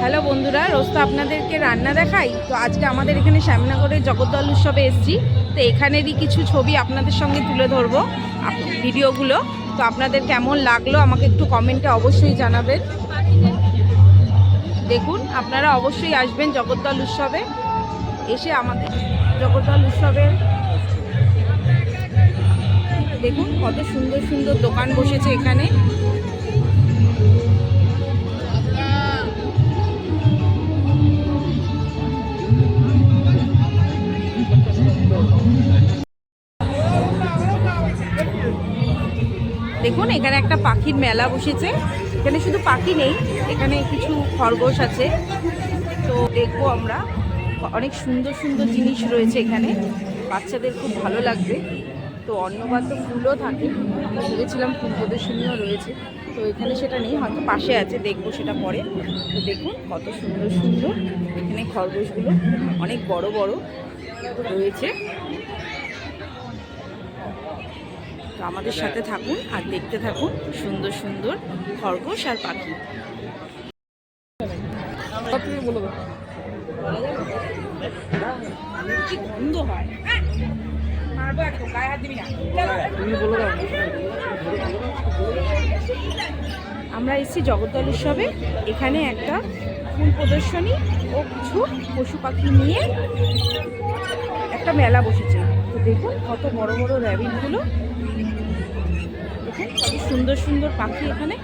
Hello বন্ধুরা, রোজ তো আপনাদেরকে রান্না দেখাই। তো আজকে আমাদের এখানে শ্যামনগরের জগদ্দল উৎসবে এসেছি। তো এখানেরই কিছু ছবি আপনাদের সঙ্গে তুলে ধরবো ভিডিওগুলো। তো আপনাদের কেমন লাগল আমাকে একটু কমেন্টে অবশ্যই জানাবেন। দেখুন, আপনারা অবশ্যই আসবেন জগদ্দল উৎসবে। এসে আমাদের জগদ্দল উৎসবের দেখুন, কত সুন্দর সুন্দর দোকান বসেছে এখানে। দেখুন, এখানে একটা পাখির মেলা বসেছে। এখানে শুধু পাখি নেই, এখানে কিছু খরগোশ আছে। তো দেখব আমরা, অনেক সুন্দর সুন্দর জিনিস রয়েছে এখানে। বাচ্চাদের খুব ভালো লাগবে। তো অন্যবার তো ফুলও থাকে। ভেবেছিলাম ফুল প্রদর্শনীও রয়েছে। তো এখানে সেটা নেই, হয়তো পাশে আছে, দেখব সেটা পরে। তো দেখুন, কত সুন্দর সুন্দর এখানে খরগোশগুলো, অনেক বড় বড় রয়েছে। তো আমাদের সাথে থাকুন আর দেখতে থাকুন সুন্দর সুন্দর খরগোশ আর পাখি। আমরা এসেছি জগদ্দল উৎসবে এখানে একটা ফুল প্রদর্শনী ও কিছু পশু পাখি নিয়ে একটা মেলা বসেছে। দেখুন কত বড় বড় র্যাবিটগুলো দেখুন কত সুন্দর সুন্দর পাখি এখানে।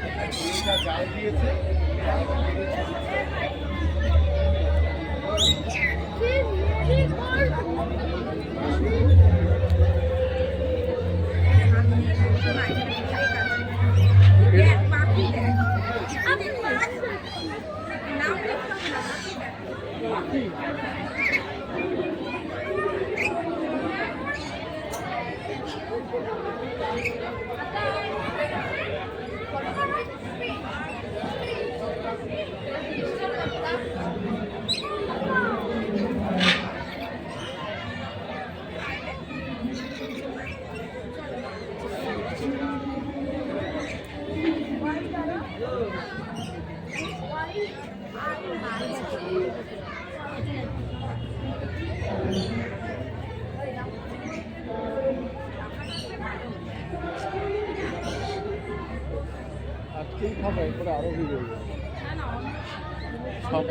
খাব এরপরে আরও ভিড় হয়ে যাবে। সব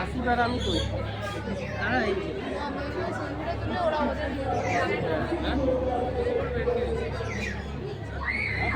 আসুক আমি কই?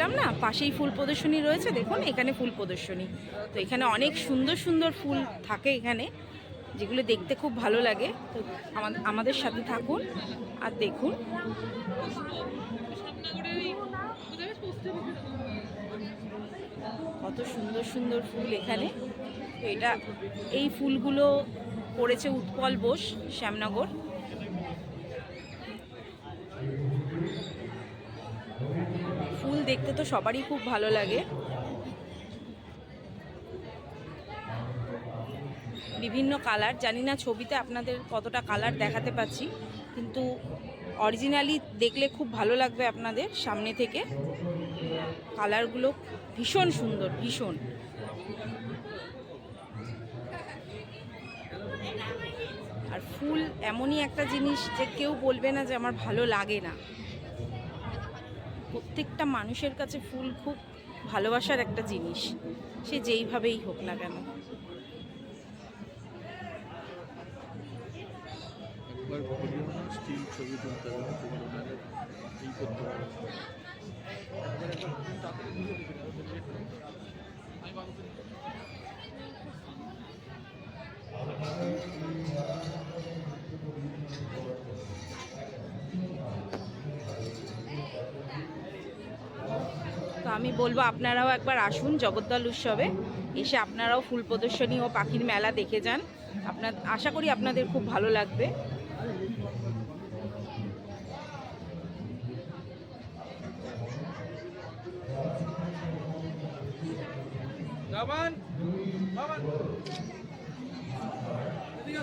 বলছিলাম না, পাশেই ফুল প্রদর্শনী রয়েছে, দেখুন, এখানে ফুল প্রদর্শনী। তো এখানে অনেক সুন্দর সুন্দর ফুল থাকে এখানে, যেগুলো দেখতে খুব ভালো লাগে। তো আমাদের সাথে থাকুন আর দেখুন। কত সুন্দর সুন্দর ফুল এখানে। তো এটা, এই ফুলগুলো করেছে উৎপল বোস, শ্যামনগর ফুল দেখতে তো সবারই খুব ভালো লাগে। বিভিন্ন কালার, জানি না ছবিতে আপনাদের কতটা কালার দেখাতে পাচ্ছি, কিন্তু অরিজিনালি দেখলে খুব ভালো লাগবে আপনাদের সামনে থেকে। কালারগুলো ভীষণ সুন্দর, ভীষণ। আর ফুল এমনই একটা জিনিস যে কেউ বলবে না যে আমার ভালো লাগে না। প্রত্যেকটা মানুষের কাছে ফুল খুব ভালোবাসার একটা জিনিস। সে যেইভাবেই হোক না কেন। আমি বলব, আপনারাও একবার আসুন জগদ্দল উৎসবে। এসে আপনারাও ফুল প্রদর্শনী ও পাখির মেলা দেখে যান। আপনার, আশা করি আপনাদের খুব ভালো লাগবে। বাবান বাবান হ্যালো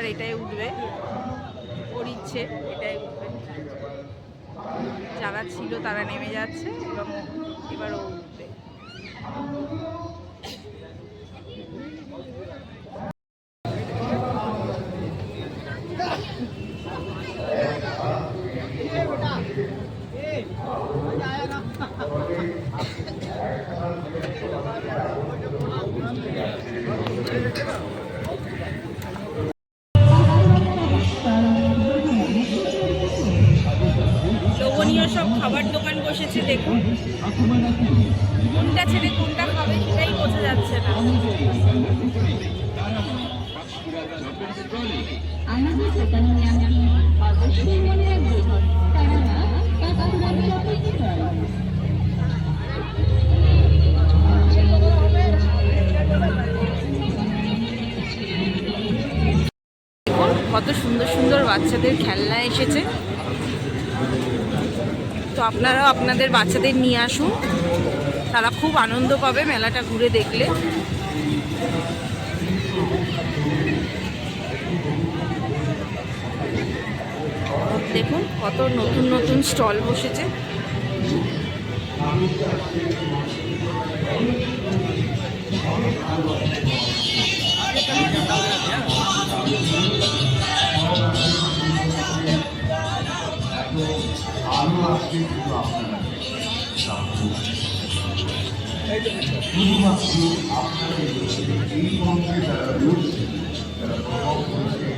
এবার এটাই উঠবে। ওর ইচ্ছে, এটাই উঠবে। যারা ছিল তারা নেমে যাচ্ছে এবং এবার ও উঠবে। দোকান দেখুন, কোনটা ছেড়ে কোনটা খাবে সেটাই বোঝা যাচ্ছে না। কত সুন্দর সুন্দর বাচ্চাদের খেলনা এসেছে। তো আপনারাও আপনাদের বাচ্চাদের নিয়ে আসুন। তারা খুব আনন্দ পাবে মেলাটা ঘুরে দেখলে। দেখুন কত নতুন নতুন স্টল বসেছে। আজকে কিন্তু আপনারা শুধুমাত্র আপনাদের এই মঞ্চে যারা রয়েছে যারা perform করেছে,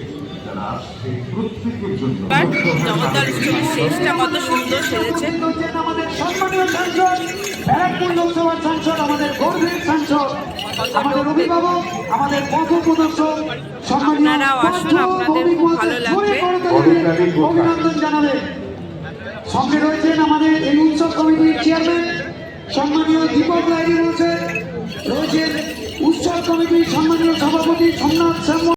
যারা আসছে প্রত্যেকের জন্য এবার জগদ্দল স্টোরের শেষটা কত সুন্দর হচ্ছেন আমাদের সম্মানীয় সাংসদ ব্যারাকপুর লোকসভার সাংসদ আমাদের গর্বের সাংসদ আমাদের অভিভাবক আমাদের পথ প্রদর্শক সম্মানীয় আপনারাও আসুন, আপনাদের খুব ভালো লাগবে। অভিনন্দন জানাবেন সঙ্গে রয়েছেন আমাদের এই উৎসব কমিটির চেয়ারম্যান, সম্মানীয় দীপক লাইরি রয়েছে রয়েছেন উৎসব কমিটির সম্মানীয় সভাপতি সোমনাথ শ্যাম